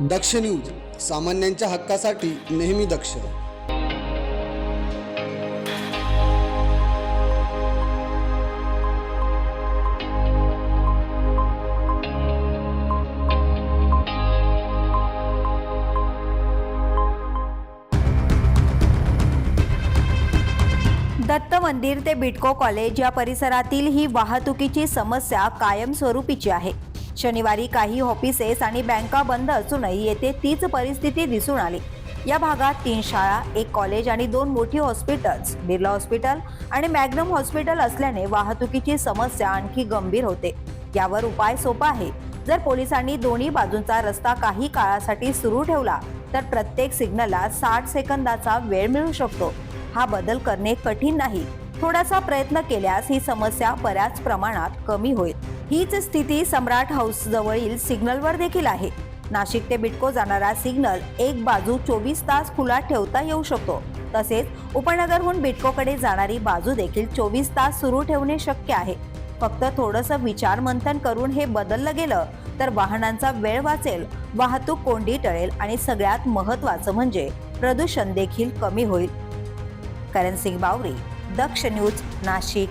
दक्ष news सामान्यांच्या हक्कासाठी नेहमी दक्ष. दत्त मंदिर ते बिटको कॉलेज या परिसरातील ही वाहतुकीची समस्या कायमस्वरूपीची आहे. शनिवारी काही ऑफिसेस आणि बँका बंद असूनही येथे तीच परिस्थिती दिसून आली. या भागात तीन शाळा एक कॉलेज आणि दोन मोठी हॉस्पिटल्स बिर्ला हॉस्पिटल आणि मॅग्नम हॉस्पिटल असल्याने वाहतुकीची समस्या आणखी गंभीर होते. यावर उपाय सोपा आहे. जर पोलिसांनी दोन्ही बाजूंचा रस्ता काही काळासाठी सुरू ठेवला तर प्रत्येक सिग्नलला साठ सेकंदाचा वेळ मिळू शकतो. हा बदल करणे कठीण नाही. थोडासा प्रयत्न केल्यास ही समस्या बऱ्याच प्रमाणात कमी होईल. हीच स्थिती सम्राट हाऊस जवळील सिग्नलवर देखील आहे. नाशिक ते बिटको जाणारा सिग्नल एक बाजू चोवीस तास खुला ठेवता येऊ शकतो. तसेच उपनगरहून बिटकोकडे जाणारी बाजू देखील चोवीस तास सुरू ठेवणे शक्य आहे. फक्त थोडंसं विचार मंथन करून हे बदललं गेलं तर वाहनांचा वेळ वाचेल वाहतूक कोंडी टळेल आणि सगळ्यात महत्त्वाचं म्हणजे प्रदूषण देखील कमी होईल. करण सिंग बावरी दक्ष न्यूज नाशिक.